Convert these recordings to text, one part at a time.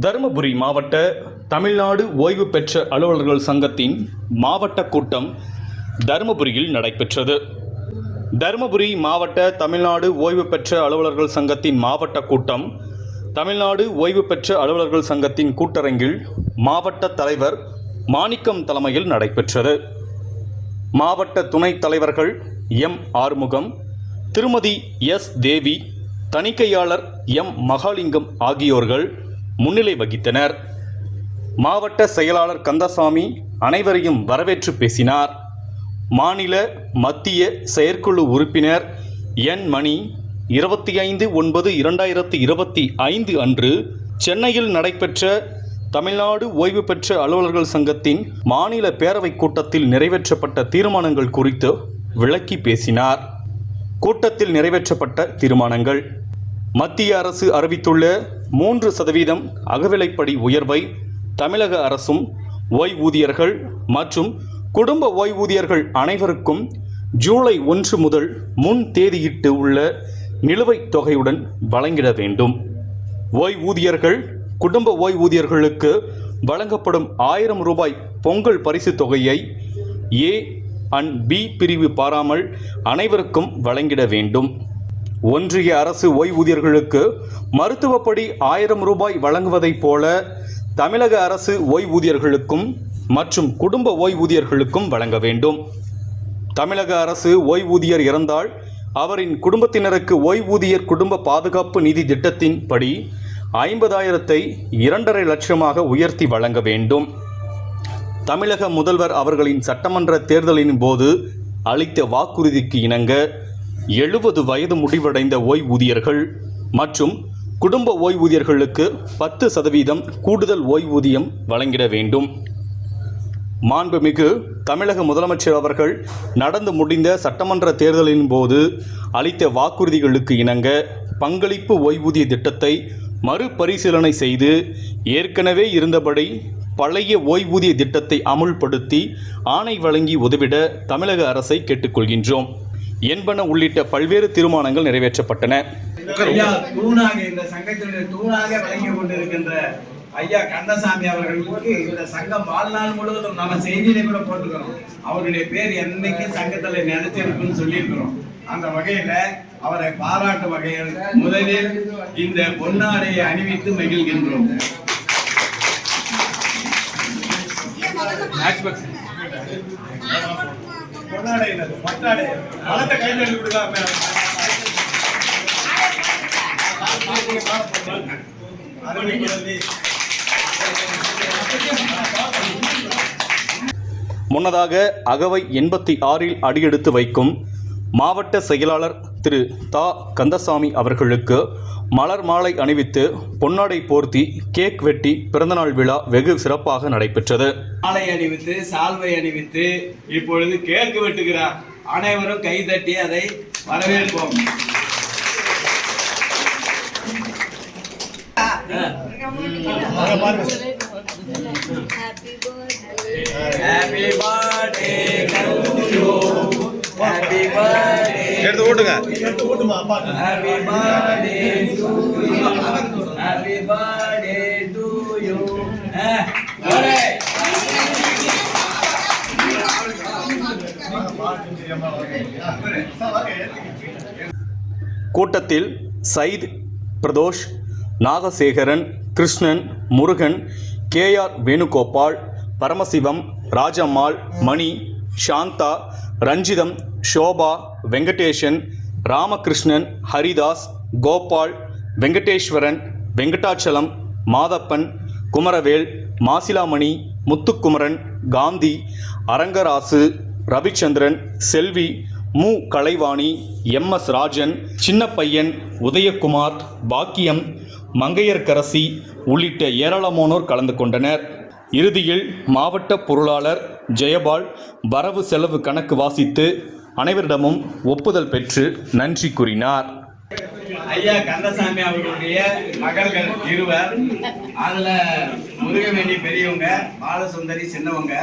தருமபுரி மாவட்ட தமிழ்நாடு ஓய்வு பெற்ற அலுவலர்கள் சங்கத்தின் மாவட்ட கூட்டம் தருமபுரியில் நடைபெற்றது. தருமபுரி மாவட்ட தமிழ்நாடு ஓய்வு பெற்ற அலுவலர்கள் சங்கத்தின் மாவட்ட கூட்டம் தமிழ்நாடு ஓய்வு பெற்ற அலுவலர்கள் சங்கத்தின் கூட்டரங்கில் மாவட்ட தலைவர் மாணிக்கம் தலைமையில் நடைபெற்றது. மாவட்ட துணைத் தலைவர்கள் எம். ஆறுமுகம் திருமதி எஸ். தேவி தணிக்கையாளர் எம். மகாலிங்கம் ஆகியோர்கள் முன்னிலை வகித்தனர். மாவட்ட செயலாளர் கந்தசாமி அனைவரையும் வரவேற்று பேசினார். மாநில மத்திய செயற்குழு உறுப்பினர் என். மணி இருபத்தி ஐந்து ஒன்பது இரண்டாயிரத்தி இருபத்தி ஐந்து அன்று சென்னையில் நடைபெற்ற தமிழ்நாடு ஓய்வு பெற்ற அலுவலர்கள் சங்கத்தின் மாநில பேரவைக் கூட்டத்தில் நிறைவேற்றப்பட்ட தீர்மானங்கள் குறித்து விளக்கி பேசினார். கூட்டத்தில் நிறைவேற்றப்பட்ட தீர்மானங்கள். மத்திய அரசு அறிவித்துள்ள மூன்று சதவீதம் அகவிலைப்படி உயர்வை தமிழக அரசும் ஓய்வூதியர்கள் மற்றும் குடும்ப ஓய்வூதியர்கள் அனைவருக்கும் ஜூலை ஒன்று முதல் முன் தேதியிட்டு உள்ள நிலுவைத் தொகையுடன் வழங்கிட வேண்டும். ஓய்வூதியர்கள் குடும்ப ஓய்வூதியர்களுக்கு வழங்கப்படும் ஆயிரம் ரூபாய் பொங்கல் பரிசுத் தொகையை ஏ அண்ட் பி பிரிவு பாராமல் அனைவருக்கும் வழங்கிட வேண்டும். ஒன்றிய அரசு ஓய்வூதியர்களுக்கு மருத்துவப்படி ஆயிரம் ரூபாய் வழங்குவதைப் போல தமிழக அரசு ஓய்வூதியர்களுக்கும் மற்றும் குடும்ப ஓய்வூதியர்களுக்கும் வழங்க வேண்டும். தமிழக அரசு ஓய்வூதியர் இறந்தால் அவரின் குடும்பத்தினருக்கு ஓய்வூதியர் குடும்ப பாதுகாப்பு நிதி திட்டத்தின் படி ஐம்பதாயிரத்தை இரண்டரை லட்சமாக உயர்த்தி வழங்க வேண்டும். தமிழக முதல்வர் அவர்களின் சட்டமன்ற தேர்தலின் போது அளித்த வாக்குறுதிக்கு இணங்க எழுபது வயது முடிவடைந்த ஓய்வூதியர்கள் மற்றும் குடும்ப ஓய்வூதியர்களுக்கு பத்து சதவீதம் கூடுதல் ஓய்வூதியம் வழங்கிட வேண்டும். மாண்புமிகு தமிழக முதலமைச்சர் அவர்கள் நடந்து முடிந்த சட்டமன்ற தேர்தலின் போது அளித்த வாக்குறுதிகளுக்கு இணங்க பங்களிப்பு ஓய்வூதிய திட்டத்தை மறுபரிசீலனை செய்து ஏற்கனவே இருந்தபடி பழைய ஓய்வூதிய திட்டத்தை அமுல்படுத்தி ஆணை வழங்கி உதவிட தமிழக அரசை கேட்டுக்கொள்கின்றோம். என்பன உள்ளிட்ட பல்வேறு தீர்மானங்கள் நிறைவேற்றப்பட்டன. ஐயா தூணாக இந்த சங்கத்தினுடைய தூணாக விளங்கி கொண்டிருக்கின்ற ஐயா கந்தசாமி அவர்களுக்கு இந்த சங்கம் வாழ்நாள் முழுவதும் நம்ம செய்தியிலே கூட போட்டுக்கிறோம் அவருடைய பேர் என்னைக்கும் சங்கத்துல நினைச்சிருக்குன்னு சொல்லியிருக்கிறோம். அந்த வகையில அவரை பாராட்டு வகையில் முதலில் இந்த பொன்னாடையை அணிவித்து மகிழ்கின்றோம். கையில் முன்னதாக அகவை எண்பத்தி ஆறில் அடியெடுத்து வைக்கும் மாவட்ட செயலாளர் திரு தா கந்தசாமி அவர்களுக்கு மலர் மாலை அணிவித்து பொன்னாடை போர்த்தி கேக் வெட்டி பிறந்தநாள் விழா வெகு சிறப்பாக நடைபெற்றது. மாலை அணிவித்து சால்வை அணிவித்து இப்பொழுது கேக்கு வெட்டுகிறார் அனைவரும் கைதட்டி அதை வரவேற்போம். Happy birthday. ஹாப்பி பர்த்டே எடுத்து ஓட்டுங்க. Happy birthday to you happy birthday to you கூட்டத்தில் Sayed Pradosh Nagasekaran Krishnan Murugan KR Venugopal Paramasivam Rajammal Mani Santha Ranjitham Shobha Venkateshan Ramakrishnan Haridas Gopal Venkateswaran Venkatachalam Madappan Kumaravel Masilamani Muthukumaran Gandhi Arangarasu Ravichandran Selvi Mu. Kalaivani M. S. Rajan Chinnapaiyan Udayakumar Bakkiyam Mangaiyarkarasi உள்ளிட்ட ஏராளமானோர் கலந்து கொண்டனர். இறுதியில் மாவட்ட பொருளாளர் ஜெயபால் வரவு செலவு கணக்கு வாசித்து அனைவரிடமும் ஒப்புதல் பெற்று நன்றி கூறினார். ஐயா கந்தசாமி அவர்களுடைய மகள்கள் இருவர் அதுல முருகவேணி பெரியவங்க பாலசுந்தரி சின்னவங்க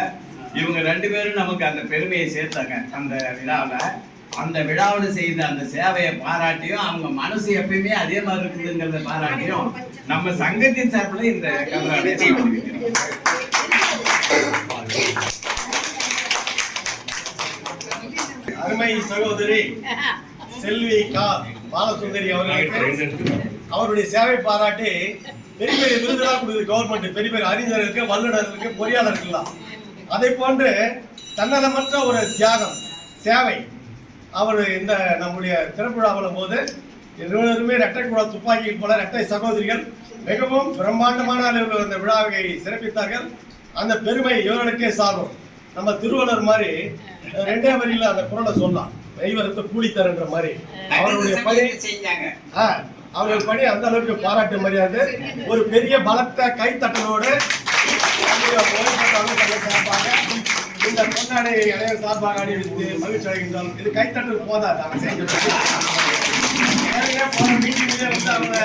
இவங்க ரெண்டு பேரும் நமக்கு அந்த பெருமையை சேர்த்தாங்க அந்த விழாவில். அந்த விழாவில் செய்த அந்த சேவையை பாராட்டியும் அவங்க மனசு எப்பயுமே அதே மாதிரி இருக்குதுங்கிறத பாராட்டியும் நம்ம சங்கத்தின் சார்பில் இந்த கமராவை அருமை சகோதரி செல்வி கா பாலசுந்தரி அவர்களுக்கு அவருடைய சேவை பாராட்டி பெரிய பெரிய விருதுலாம் கொடுக்குது கவர்மெண்ட் பெரிய பெரிய அறிஞர்களுக்கு வல்லுநர்களுக்கு பொறியாளர்கள்லாம் அதை போன்று தன்னலமற்ற ஒரு தியாகம் சேவை. அவர் இந்த நம்முடைய திறப்புழாவில் போது இருவருமே இரட்டை குழா துப்பாக்கியில் போல இரட்டை சகோதரிகள் மிகவும் பிரம்மாண்டமான அளவில் அந்த விழாவை சிறப்பித்தார்கள். அந்த பெருமை இவர்களுக்கே சாரும். நம்ம திருவள்ளுவர் மாதிரி ரெண்டே வரியில அந்த குரலை சொல்லலாம் தெய்வரத்தை கூலித்தரன்ற மாதிரி. அவருடைய பணி அவர்கள் பணி அந்த அளவுக்கு பாராட்டு மரியாதை. ஒரு பெரிய பலத்த கைத்தட்டலோடு இந்த பொன்னாடை இளைஞர் சார்பாக அணிவித்து மகிழ்ச்சி அடைகின்றோம் இது கைத்தட்டல் போதாது ஏற்கனவே போன மீட்டிங்லயே வந்து அவங்க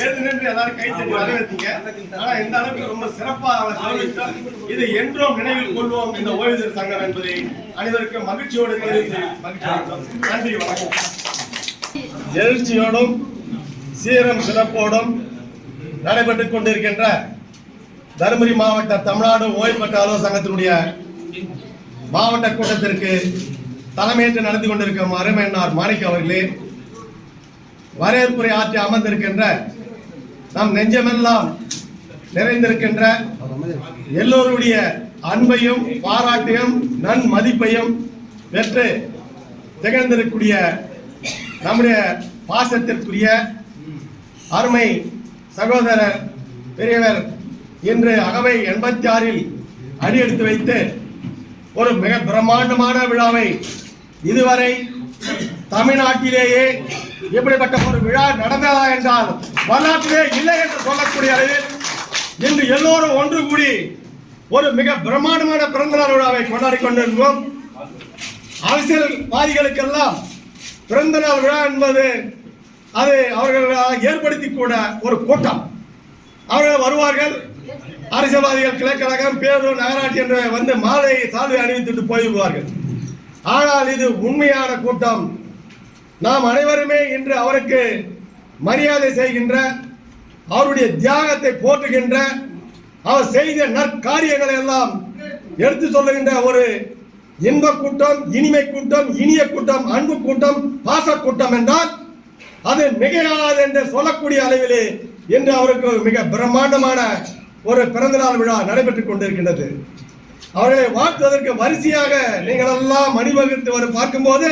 எழுந்து நின்று எல்லாரும் கைத்தட்டி வரவேற்றீங்க. ஆனா இந்த அளவுக்கு ரொம்ப சிறப்பா அவங்களை கவனித்தோம் இது என்றும் நினைவில் கொள்வோம் இந்த ஓய்வூதியர் சங்கம் என்பதை அனைவருக்கும் மகிழ்ச்சியோடு மகிழ்ச்சி நன்றி வணக்கம். எழுச்சியோடும் சீரம் சிறப்போடும் நடைபெற்றுக் கொண்டிருக்கின்ற தருமபுரி மாவட்ட தமிழ்நாடு ஓய்வு பெற்ற அலுவலர் சங்கத்தினுடைய மாவட்ட கூட்டத்திற்கு தலைமையேற்று நடந்து கொண்டிருக்கும் அருமையன்னார் மாணிக்க அவர்களே வரவேற்புரை ஆற்றி அமர்ந்திருக்கின்ற நம் நெஞ்சமெல்லாம் நிறைந்திருக்கின்ற எல்லோருடைய அன்பையும் பாராட்டையும் நன் மதிப்பையும் பெற்று திகழ்ந்திருக்கக்கூடிய நம்முடைய பாசத்திற்குரிய அருமை சகோதரர் பெரியவர் இன்று அகவை எண்பத்தி ஆறில் அடியெடுத்து வைத்து ஒரு மிக பிரம்மாண்டமான விழாவை இதுவரை தமிழ்நாட்டிலேயே இப்படிப்பட்ட ஒரு விழா நடந்ததா என்றால் வரலாற்றிலே இல்லை என்று சொல்லக்கூடிய அளவில் இன்று எல்லோரும் ஒன்று கூடி ஒரு மிக பிரம்மாண்டமான பிறந்தநாள் விழாவை கொண்டாடி கொண்டிருந்தோம். அரசியல்வாதிகளுக்கெல்லாம் பிறந்த நாள் விழா என்பது அது அவர்கள் ஏற்படுத்தி கூட ஒரு கூட்டம். அவர்கள் வருவார்கள். அரசியல்வாதிகள் கிழக்கழகம் பேரூர் நகராட்சி என்று வந்து மாலை சால்வை அணிவித்துட்டு போய்விடுவார்கள். ஆனால் இது உண்மையான கூட்டம். நாம் அனைவருமே இன்று அவருக்கு மரியாதை செய்கின்ற அவருடைய தியாகத்தை போற்றுகின்ற அவர் செய்த நற்காரியங்களை எல்லாம் எடுத்து சொல்லுகின்ற ஒரு இன்ப கூட்டம் இனிமை கூட்டம் இனிய கூட்டம் அன்பு கூட்டம் பாச கூட்டம் என்றால் அது மிகையாகாது என்று சொல்லக்கூடிய அளவிலே இன்று அவருக்கு மிக பிரம்மாண்டமான ஒரு பிறந்தநாள் விழா நடைபெற்றுக் கொண்டிருக்கின்றது. அவர்களை வாழ்த்துவதற்கு வரிசையாக நீங்கள் எல்லாம் அணிவகுத்து வரும் பார்க்கும்போது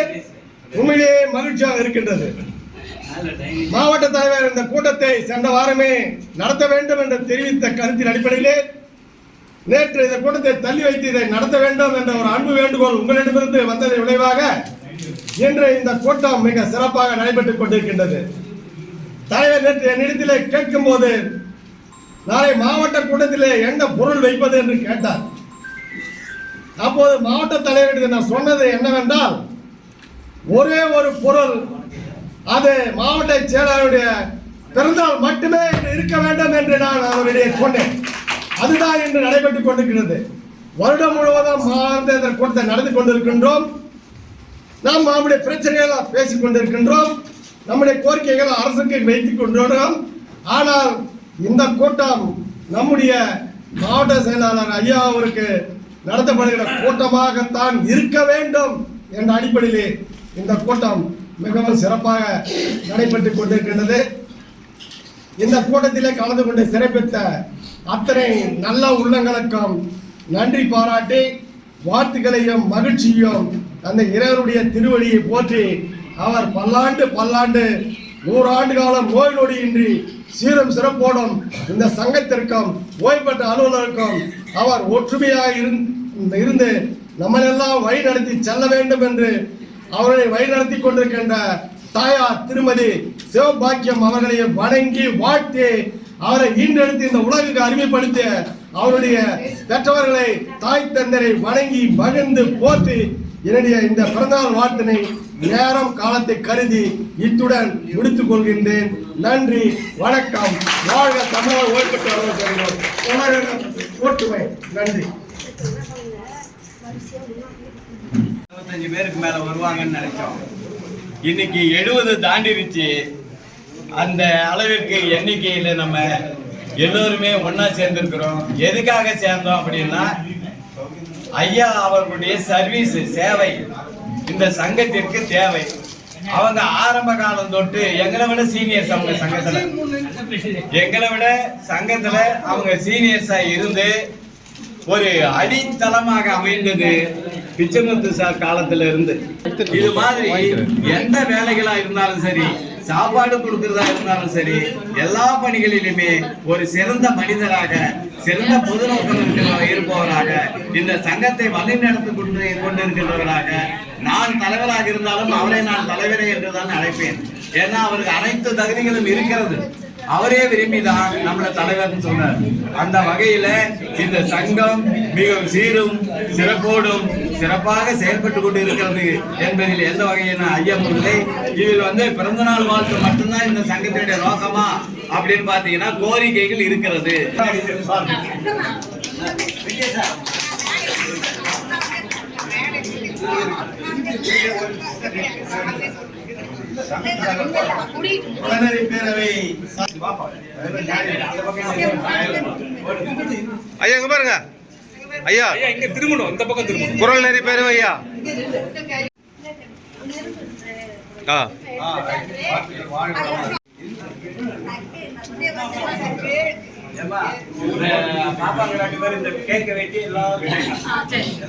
உண்மையிலேயே மகிழ்ச்சியாக இருக்கின்றது. மாவட்ட தலைவர் இந்த கூட்டத்தை சென்ற வாரமே நடத்த வேண்டும் என்று தெரிவித்த கருத்தின் அடிப்படையிலே நேற்று இந்த கூட்டத்தை தள்ளி வைத்து இதை நடத்த வேண்டும் என்ற ஒரு அன்பு வேண்டுகோள் உங்களிடமிருந்து வந்ததை விளைவாக இன்று இந்த கூட்டம் மிக சிறப்பாக நடைபெற்றுக் கொண்டிருக்கின்றது. தலைவர் நேற்று என்னிடத்திலே கேட்கும் போது நாளை மாவட்ட கூட்டத்திலே என்ன பொருள் வைப்பது? என்று கேட்டார். அப்போது மாவட்ட தலைவரிடம் நான் சொன்னது என்னவென்றால் ஒரே ஒரு பொருள். அது மாவட்ட செயலாளருடைய பிறந்தால் மட்டுமே இருக்க வேண்டும் என்று நான் அவருடைய சொன்னேன் அதுதான் இன்று நடைபெற்றுக் கொண்டிருக்கிறது. வருடம் முழுவதும் மாவட்ட கூட்டத்தை நடந்து கொண்டிருக்கின்றோம். நாம் நம்முடைய பிரச்சனைகளை பேசிக் கொண்டிருக்கின்றோம். நம்முடைய கோரிக்கைகளை அரசுக்கு வைத்துக் கொண்டிருக்கிறோம். ஆனால் இந்த கூட்டம் நம்முடைய மாவட்ட செயலாளர் ஐயா அவருக்கு நடத்தப்படுகிற கூட்டமாகத்தான் இருக்க வேண்டும் என்ற அடிப்படையிலே இந்த கூட்டம் மிகவும் சிறப்பாக நடைபெற்றுக் கொண்டிருக்கின்றது. இந்த கூட்டத்திலே கலந்து கொண்டு சிறப்பித்த அத்தனை நல்ல உள்ளங்களுக்கும் நன்றி பாராட்டி வாழ்த்துக்களையும் மகிழ்ச்சியும் அந்த இறைவனுடைய திருவடியை போற்றி அவர் பல்லாண்டு பல்லாண்டு நூறாண்டு காலம் நோய் நொடியின்றி சீரும் சிறப்போடும் இந்த சங்கத்திற்கும் ஓய்வெற்ற அலுவலருக்கும் அவர் ஒற்றுமையாக இருந்- இருந்து நம்மளெல்லாம் வழி நடத்தி செல்ல வேண்டும் என்று அவர்களை வழிநடத்தி கொண்டிருக்கின்ற தாயார் திருமதி சிவபாக்கியம் அவர்களை வணங்கி வாழ்த்தி அவரை ஈண்டெடுத்து இந்த உலகுக்கு அறிமுகப்படுத்திய அவருடைய பெற்றவர்களை தாய் தந்தரை வணங்கி மகிழ்ந்து போற்றி என்னுடைய இந்த பிறந்தநாள் வாழ்த்தினை நேரம் காலத்தை கருதி இத்துடன் முடித்துக் கொள்கின்றேன். நன்றி வணக்கம். வாழ்க தமிழக ஓய்வு ஒற்றுமை நன்றி. இருபத்தஞ்சு பேருக்கு மேல வருவாங்கன்னு நினைச்சோம். இன்னைக்கு எழுபது தாண்டிருச்சு. அந்த அளவிற்கு எண்ணிக்கையில நம்ம எல்லோருமே ஒன்றா சேர்ந்திருக்கிறோம். எதுக்காக சேர்ந்தோம் அப்படின்னா ஐயா அவர்களுடைய சர்வீஸ் சேவை இந்த சங்கத்திற்கு தேவை. அவங்க ஆரம்ப காலம் தொட்டு எங்களை விட சீனியர்ஸ் அவங்க சங்கத்துல. எங்களை விட சங்கத்துல அவங்க சீனியர்ஸா இருந்து ஒரு அடித்தளமாக அமைந்தது பிச்சமுத்து சார் காலத்துல இருந்து இது மாதிரி எந்த வேலைகளா இருந்தாலும் சரி சாப்பாடு கொடுக்கறதா இருந்தாலும் சரி எல்லா பணிகளிலுமே ஒரு சிறந்த மனிதராக சிறந்த பொது நோக்கம் இருப்பவராக இந்த சங்கத்தை வழிநடத்தி கொண்டு கொண்டிருக்கிறவராக நான் தலைவராக இருந்தாலும் அவரை நான் தலைவரே என்றுதான் அழைப்பேன். ஏன்னா அவருக்கு அனைத்து தகுதிகளும் இருக்கிறது. அவரே விரும்பி தான் நம்மள தலைவர்னு சொன்னார். அந்த வகையில இந்த சங்கம் மிகவும் சீரும் சிறப்போடும் சிறப்பாக செயல்பட்டு கொண்டு இருக்கிறது என்பதில் எந்த வகையான ஐயம் இல்லை. இதில் வந்து பிறந்தநாள் வாழ்த்து மட்டும்தான் இந்த சங்கத்தினுடைய நோக்கமா அப்படின்னு பாத்தீங்கன்னா கோரிக்கைகள் இருக்கிறது. உடனடி பேரவை ஐயா இங்க பாருங்க. ஐயா இங்க திரும்பணும் இந்த பக்கம் திரும்பணும் குரல் நெறி பேரவை ஐயா. ஆ. பாப்பாங்க ரெண்டு பேரும் இந்த கேட்க வெட்டி எல்லாரும்